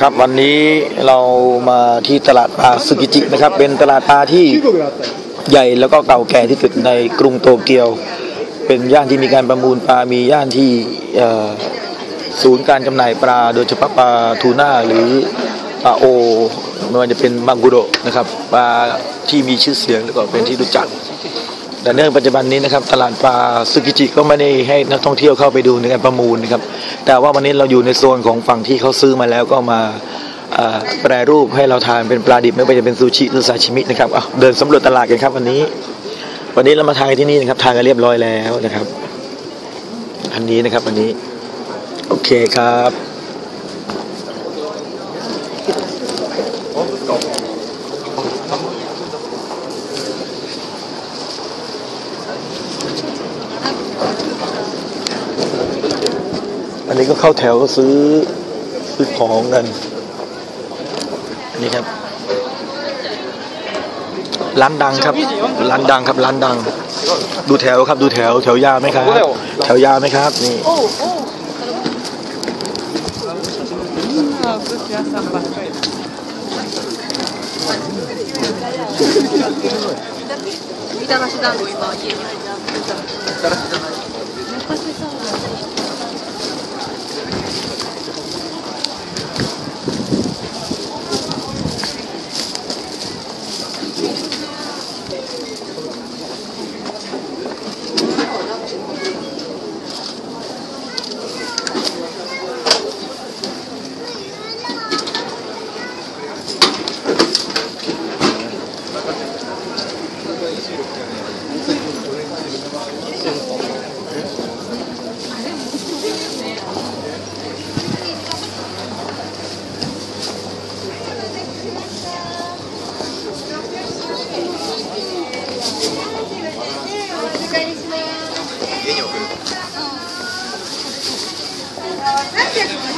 ครับวันนี้เรามาที่ตลาดปลาสุกิจินะครับ เป็นตลาดปลาที่ใหญ่แล้วก็เก่าแก่ที่สุดในกรุงโตเกียว เป็นย่านที่มีการประมูลปลา มีย่านที่ศูนย์การจำหน่ายปลา โดยเฉพาะปลาทูน่าหรือปลาโอไม่ว่าจะเป็นบังกุโดนะครับปลาที่มีชื่อเสียงแล้วก็เป็นที่รู้จัก แต่เนื่องปัจจุบันนี้นะครับตลาดปลาซึกิจิก็ไม่ได้ให้นักท่องเที่ยวเข้าไปดูในการประมูลนะครับแต่ว่าวันนี้เราอยู่ในโซนของฝั่งที่เขาซื้อมาแล้วก็มาแปรรูปให้เราทานเป็นปลาดิบไม่ว่าจะเป็นซูชิหรือซาชิมินะครับเดินสำรวจตลาดกันครับวันนี้ วันนี้เรามาทานกันที่นี่นะครับทานกันเรียบร้อยแล้วนะครับ อันนี้นะครับวันนี้ โอเคครับ นนี้ก็เข้าแถวก็ซื้อซื้อของกัน อันนี้ครับ ร้านดังครับ ร้านดังครับ ร้านดัง ดูแถวครับ ดูแถว แถวยาวไหมครับ แถวยาวไหมครับ นี่ みたらし団子今家に入って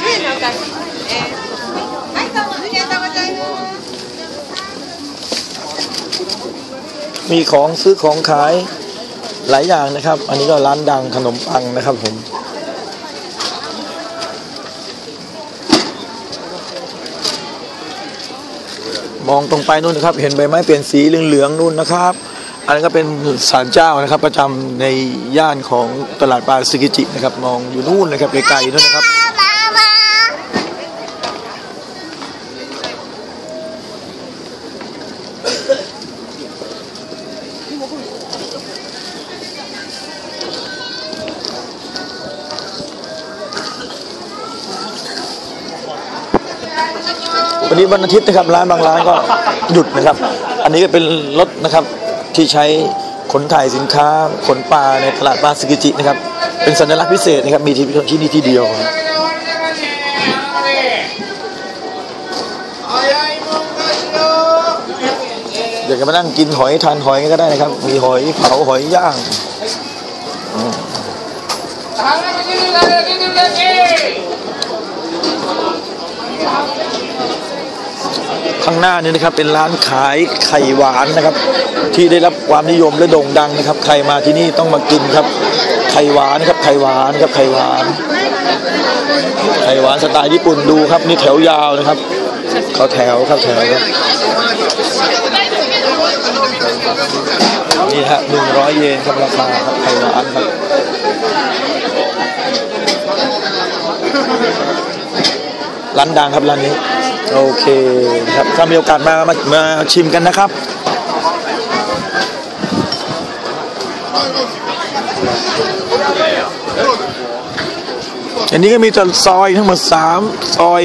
はい、どうもありがとうございます。 มีของซื้อของขายหลายอย่างนะครับ อันนี้ก็ร้านดังขนมปังนะครับผม มองตรงไปนู่นนะครับ เห็นใบไม้เปลี่ยนสีเหลืองๆนู่นนะครับ อันนี้นก็เป็นศาลเจ้านะครับ ประจำในย่านของตลาดปลาซึกิจินะครับ มองอยู่นู่นนะครับไกลๆนู่นนะครับ วันนี้วันอาทิตย์นะครับร้านบางร้านก็หยุดนะครับ อันนี้ก็เป็นรถนะครับที่ใช้ขนถ่ายสินค้าขนปลาในตลาดปลาสกิจินะครับ เป็นสัญลักษณ์พิเศษนะครับมีที่ที่นี่ที่เดียวครับอยากจะมานั่งกินหอยทานหอยก็ได้นะครับ มีหอยเผาหอยย่าง ข้างหน้านี่นะครับเป็นร้านขายไข่หวานนะครับ ที่ได้รับความนิยมและโด่งดังนะครับ ใครมาที่นี่ต้องมากินครับ ไข่หวานครับไข่หวานครับไข่หวาน ไข่หวานสไตล์ญี่ปุ่นดูครับนี่แถวยาวนะครับเขาแถวครับแถวครับนี่ฮะหนึ่งร้อยเยนครับราคาครับไข่หวานครับ ร้านดังครับร้านนี้ โอเคครับถ้ามีโอกาสมามามาชิมกันนะครับอันนี้ก็มีแต่ซอยทั้งหมดสามซอย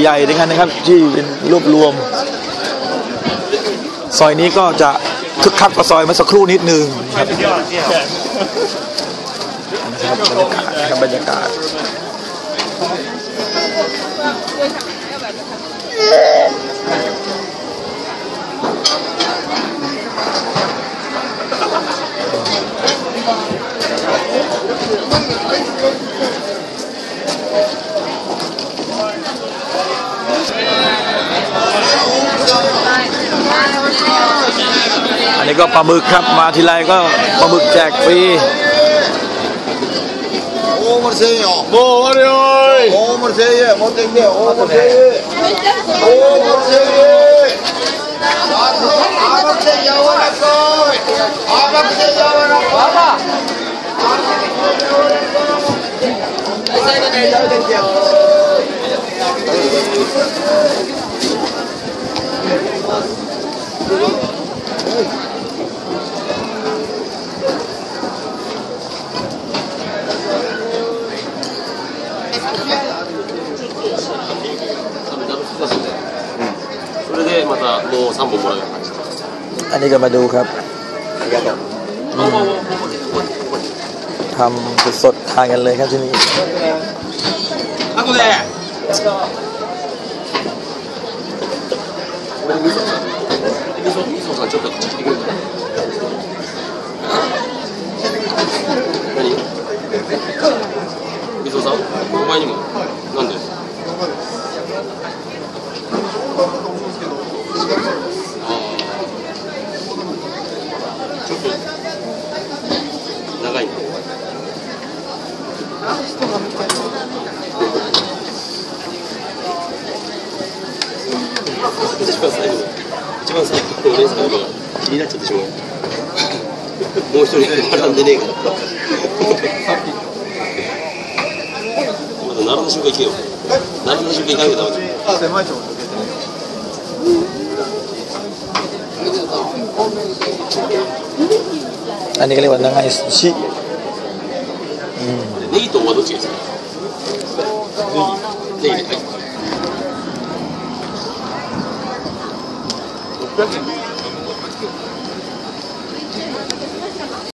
ใหญ่ๆด้วยกันนะครับ ที่เป็นรวบรวม ซอยนี้ก็จะคึกคักกว่าซอยเมื่อสักครู่นิดนึงครับนะครับบรรยากาศครับบรรยากาศ อันนี้ก็ปลาหมึกครับ มาทีไรก็ปลาหมึกแจกฟรี 盛りせえよ。もう終わるよ大盛りせえよ。持ってきて大盛りせえ大盛りせえ甘くて柔らかい。甘くて柔らかい。甘くて柔らかい。最後ね食べてきてよもう3本もらうような感じ อันนี้ก็มาดูครับทำสดๆทานกันเลยครับที่นี่ あとでこれ味噌さん味噌味噌さんちょっとこっち来てくれる何味噌さんお前にも 一番最後一番最後のお姉さんが気になっちゃってしまうもう一人並んでねえからまだ並んだ瞬間行けよ並んだ瞬間行かなきゃダメだよ狭いとこあれがれば長いですし、うん、ネギとおはどっちがいいですか？ネギ、ネギ、はい600円